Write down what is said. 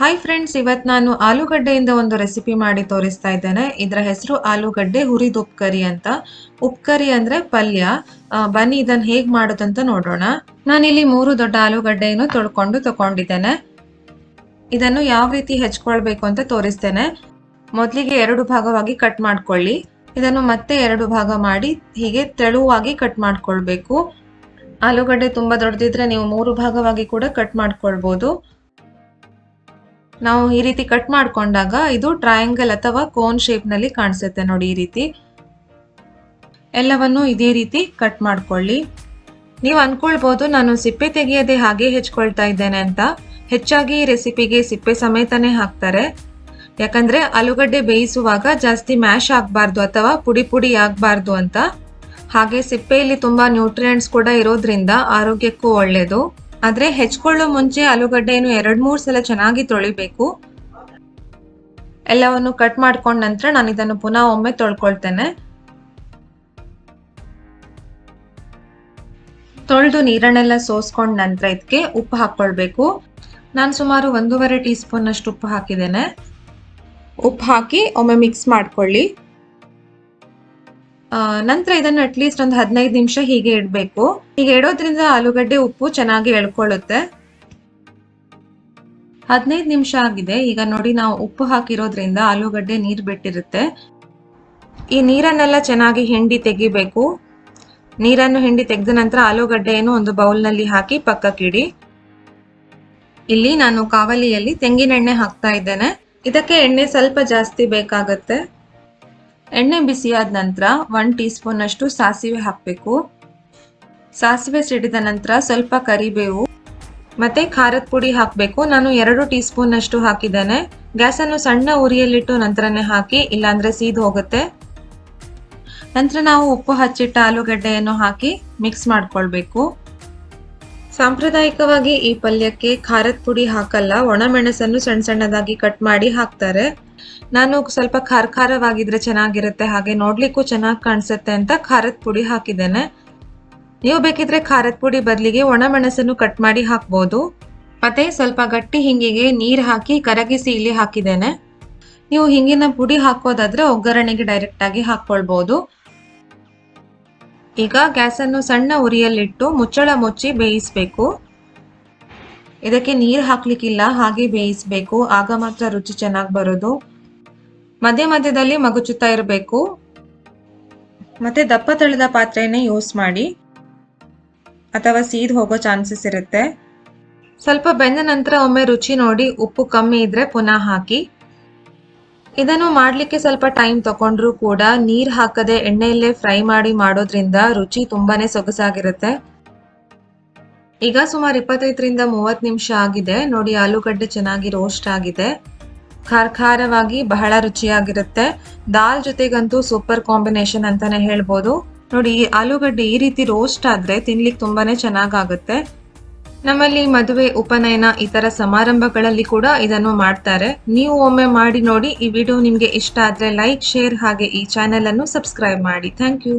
Hi friends ಇವತ್ತು ನಾನು ಆಲೂಗಡ್ಡೆಯಿಂದ ಒಂದು ರೆಸಿಪಿ ಮಾಡಿ ತೋರಿಸ್ತಾ ಇದ್ದೇನೆ. ಇದರ ಹೆಸರು ಆಲೂಗಡ್ಡೆ ಹುರಿದ ಉಪ್ಕರಿ ಅಂತ. ಉಪ್ಕರಿ ಅಂದ್ರೆ ಪಲ್ಯ. ಬನ್ನಿ ಇದನ್ನು ಹೇಗೆ ಮಾಡೋದಂತ ನೋಡೋಣ. ನಾನಿಲ್ಲಿ ಮೂರು ದೊಡ್ಡ ಆಲೂಗಡ್ಡೆಯನ್ನು ತೊಳ್ಕೊಂಡು ತಗೊಂಡಿದ್ದೇನೆ. ಇದನ್ನು ಯಾವ ರೀತಿ ಹೆಚ್ಕೊಳ್ಬೇಕು ಅಂತ ತೋರಿಸ್ತೇನೆ. ಮೊದಲಿಗೆ ಎರಡು ಭಾಗವಾಗಿ ಕಟ್ ಮಾಡ್ಕೊಳ್ಳಿ. ಇದನ್ನು ಮತ್ತೆ ಎರಡು ಭಾಗ ಮಾಡಿ ಹೀಗೆ ತೆಳುವಾಗಿ ಕಟ್ ಮಾಡ್ಕೊಳ್ಬೇಕು. ಆಲೂಗಡ್ಡೆ ತುಂಬಾ ದೊಡ್ಡದಿದ್ರೆ ನೀವು ಮೂರು ಭಾಗವಾಗಿ ಕೂಡ ಕಟ್ ಮಾಡ್ಕೊಳ್ಬಹುದು ನಾವು ಈ ರೀತಿ ಕಟ್ ಮಾಡ್ಕೊಂಡಾಗ ಇದು ಟ್ರಯಾಂಗಲ್ ಅಥವಾ ಕೋನ್ ಶೇಪ್ನಲ್ಲಿ ಕಾಣಿಸುತ್ತೆ ನೋಡಿ ಈ ರೀತಿ. ಎಲ್ಲವನ್ನು ಇದೇ ರೀತಿ ಕಟ್ ಮಾಡ್ಕೊಳ್ಳಿ. ನೀವು ಅಂದ್ಕೊಳ್ಬೋದು ನಾನು ಸಿಪ್ಪೆ ತೆಗೆಯದೆ ಹಾಗೆ ಹೆಚ್ಕೊಳ್ತಾ ಇದ್ದೇನೆ ಅಂತ. ಹೆಚ್ಚಾಗಿ ಈ ರೆಸಿಪಿಗೆ ಸಿಪ್ಪೆ ಸಮೇತನೇ ಹಾಕ್ತಾರೆ. ಯಾಕಂದ್ರೆ ಆಲೂಗಡ್ಡೆ ಬೇಯಿಸುವಾಗ ಜಾಸ್ತಿ ಮ್ಯಾಶ್ ಆಗಬಾರ್ದು ಅಥವಾ ಪುಡಿ ಪುಡಿ ಆಗಬಾರ್ದು ಅಂತ. ಹಾಗೆ ಸಿಪ್ಪೆಯಲ್ಲಿ ತುಂಬಾ ನ್ಯೂಟ್ರಿಯೆಂಟ್ಸ್ ಕೂಡ ಇರೋದ್ರಿಂದ ಆರೋಗ್ಯಕ್ಕೂ ಒಳ್ಳೆಯದು ಆದ್ರೆ ಹೆಚ್ಕೊಳ್ಳೋ ಮುಂಚೆ ಆಲೂಗಡ್ಡೆಯನ್ನು ಎರಡ್ ಮೂರ್ ಸಲ ಚೆನ್ನಾಗಿ ತೊಳಿಬೇಕು. ಎಲ್ಲವನ್ನು ಕಟ್ ಮಾಡ್ಕೊಂಡ ನಂತರ ನಾನು ಇದನ್ನು ಪುನಃ ಒಮ್ಮೆ ತೊಳ್ಕೊಳ್ತೇನೆ. ತೊಳೆದು ನೀರನ್ನೆಲ್ಲ ಸೋಸ್ಕೊಂಡ ನಂತರ ಇದಕ್ಕೆ ಉಪ್ಪು ಹಾಕೊಳ್ಬೇಕು. ನಾನು ಸುಮಾರು ಒಂದೂವರೆ ಟೀ ಸ್ಪೂನ್ ಅಷ್ಟು ಉಪ್ಪು ಹಾಕಿದ್ದೇನೆ. ಉಪ್ಪು ಹಾಕಿ ಒಮ್ಮೆ ಮಿಕ್ಸ್ ಮಾಡ್ಕೊಳ್ಳಿ. ನಂತರ ಇದನ್ನು ಅಟ್ಲೀಸ್ಟ್ ಒಂದು ಹದಿನೈದು ನಿಮಿಷ ಹೀಗೆ ಇಡಬೇಕು. ಹೀಗೆ ಇಡೋದ್ರಿಂದ ಆಲೂಗಡ್ಡೆ ಉಪ್ಪು ಚೆನ್ನಾಗಿ ಎಳ್ಕೊಳ್ಳುತ್ತೆ. ಹದಿನೈದು ನಿಮಿಷ ಆಗಿದೆ. ಈಗ ನೋಡಿ ನಾವು ಉಪ್ಪು ಹಾಕಿರೋದ್ರಿಂದ ಆಲೂಗಡ್ಡೆ ನೀರು ಬಿಟ್ಟಿರುತ್ತೆ. ಈ ನೀರನ್ನೆಲ್ಲ ಚೆನ್ನಾಗಿ ಹಿಂಡಿ ತೆಗಿಬೇಕು. ನೀರನ್ನು ಹಿಂಡಿ ತೆಗೆದ ನಂತರ ಆಲೂಗಡ್ಡೆಯನ್ನು ಒಂದು ಬೌಲ್ನಲ್ಲಿ ಹಾಕಿ ಪಕ್ಕಕ್ಕಿಡಿ ಇಲ್ಲಿ ನಾನು ಕಾವಲಿಯಲ್ಲಿ ತೆಂಗಿನೆಣ್ಣೆ ಹಾಕ್ತಾ ಇದ್ದೇನೆ. ಇದಕ್ಕೆ ಎಣ್ಣೆ ಸ್ವಲ್ಪ ಜಾಸ್ತಿ ಬೇಕಾಗತ್ತೆ. ಎಣ್ಣೆ ಬಿಸಿಯಾದ ನಂತರ ಒನ್ ಟೀ ಸ್ಪೂನ್ ಅಷ್ಟು ಸಾಸಿವೆ ಹಾಕಬೇಕು. ಸಾಸಿವೆ ಸಿಡಿದ ನಂತರ ಸ್ವಲ್ಪ ಕರಿಬೇವು. ಮತ್ತೆ ಖಾರದ ಪುಡಿ ಹಾಕಬೇಕು. ನಾನು ಎರಡು ಟೀ ಸ್ಪೂನ್ ಅಷ್ಟು ಹಾಕಿದ್ದೇನೆ. ಗ್ಯಾಸನ್ನು ಸಣ್ಣ ಉರಿಯಲ್ಲಿಟ್ಟು ನಂತರನೇ ಹಾಕಿ, ಇಲ್ಲಾಂದ್ರೆ ಸೀದ್ ಹೋಗುತ್ತೆ. ನಂತರ ನಾವು ಉಪ್ಪು ಹಚ್ಚಿಟ್ಟ ಆಲೂಗಡ್ಡೆಯನ್ನು ಹಾಕಿ ಮಿಕ್ಸ್ ಮಾಡ್ಕೊಳ್ಬೇಕು. ಸಾಂಪ್ರದಾಯಿಕವಾಗಿ ಈ ಪಲ್ಯಕ್ಕೆ ಖಾರದ ಪುಡಿ ಹಾಕಲ್ಲ ಒಣಮೆಣಸನ್ನು ಸಣ್ಣ ಸಣ್ಣದಾಗಿ ಕಟ್ ಮಾಡಿ ಹಾಕ್ತಾರೆ. ನಾನು ಸ್ವಲ್ಪ ಖಾರ ಖಾರವಾಗಿದ್ರೆ ಚೆನ್ನಾಗಿರುತ್ತೆ, ಹಾಗೆ ನೋಡ್ಲಿಕ್ಕೂ ಚೆನ್ನಾಗಿ ಕಾಣಿಸುತ್ತೆ ಅಂತ ಖಾರದ ಪುಡಿ ಹಾಕಿದ್ದೇನೆ. ನೀವು ಬೇಕಿದ್ರೆ ಖಾರದ ಪುಡಿ ಬದಲಿಗೆ ಒಣಮೆಣಸನ್ನು ಕಟ್ ಮಾಡಿ ಹಾಕ್ಬೋದು. ಮತ್ತೆ ಸ್ವಲ್ಪ ಗಟ್ಟಿ ಹಿಂಗಿಗೆ ನೀರು ಹಾಕಿ ಕರಗಿಸಿ ಇಲ್ಲಿ ಹಾಕಿದ್ದೇನೆ. ನೀವು ಹಿಂಗಿನ ಪುಡಿ ಹಾಕೋದಾದ್ರೆ ಒಗ್ಗರಣೆಗೆ ಡೈರೆಕ್ಟ್ ಆಗಿ ಹಾಕೊಳ್ಬಹುದು ಈಗ ಗ್ಯಾಸನ್ನು ಸಣ್ಣ ಉರಿಯಲ್ಲಿಟ್ಟು ಮುಚ್ಚಳ ಮುಚ್ಚಿ ಬೇಯಿಸಬೇಕು. ಇದಕ್ಕೆ ನೀರು ಹಾಕ್ಲಿಕ್ಕಿಲ್ಲ, ಹಾಗೆ ಬೇಯಿಸಬೇಕು. ಆಗ ಮಾತ್ರ ರುಚಿ ಚೆನ್ನಾಗಿ ಬರೋದು. ಮಧ್ಯ ಮಧ್ಯದಲ್ಲಿ ಮಗುಚುತ್ತಾ ಇರಬೇಕು. ಮತ್ತೆ ದಪ್ಪ ತಳೆದ ಪಾತ್ರೆಯನ್ನೇ ಯೂಸ್ ಮಾಡಿ, ಅಥವಾ ಸೀದ್ ಹೋಗೋ ಚಾನ್ಸಸ್ ಇರುತ್ತೆ. ಸ್ವಲ್ಪ ಬೆಂದ ನಂತರ ಒಮ್ಮೆ ರುಚಿ ನೋಡಿ, ಉಪ್ಪು ಕಮ್ಮಿ ಇದ್ರೆ ಪುನಃ ಹಾಕಿ. ಇದನ್ನು ಮಾಡಲಿಕ್ಕೆ ಸ್ವಲ್ಪ ಟೈಮ್ ತಗೊಂಡ್ರೂ ಕೂಡ ನೀರ್ ಹಾಕದೆ ಎಣ್ಣೆಯಲ್ಲೇ ಫ್ರೈ ಮಾಡಿ ಮಾಡೋದ್ರಿಂದ ರುಚಿ ತುಂಬಾನೇ ಸೊಗಸಾಗಿರುತ್ತೆ. ಈಗ ಸುಮಾರು ಇಪ್ಪತ್ತೈದರಿಂದ ಮೂವತ್ತು ನಿಮಿಷ ಆಗಿದೆ. ನೋಡಿ, ಆಲೂಗಡ್ಡೆ ಚೆನ್ನಾಗಿ ರೋಸ್ಟ್ ಆಗಿದೆ. ಖಾರ ಖಾರವಾಗಿ ಬಹಳ ರುಚಿಯಾಗಿರುತ್ತೆ. ದಾಲ್ ಜೊತೆಗಂತೂ ಸೂಪರ್ ಕಾಂಬಿನೇಷನ್ ಅಂತಾನೆ ಹೇಳ್ಬೋದು. ನೋಡಿ ಆಲೂಗಡ್ಡೆ ಈ ರೀತಿ ರೋಸ್ಟ್ ಆದ್ರೆ ತಿನ್ಲಿಕ್ಕೆ ತುಂಬಾನೇ ಚೆನ್ನಾಗಾಗುತ್ತೆ. ನಮ್ಮಲ್ಲಿ ಮದುವೆ, ಉಪನಯನ ಇತರ ಸಮಾರಂಭಗಳಲ್ಲಿ ಕೂಡ ಇದನ್ನು ಮಾಡ್ತಾರೆ. ನೀವು ಒಮ್ಮೆ ಮಾಡಿ ನೋಡಿ ಈ ವಿಡಿಯೋ ನಿಮ್ಗೆ ಇಷ್ಟ ಆದ್ರೆ ಲೈಕ್ ಶೇರ್ ಹಾಗೆ ಈ ಚಾನೆಲ್ ಅನ್ನು ಸಬ್ಸ್ಕ್ರೈಬ್ ಮಾಡಿ. Thank you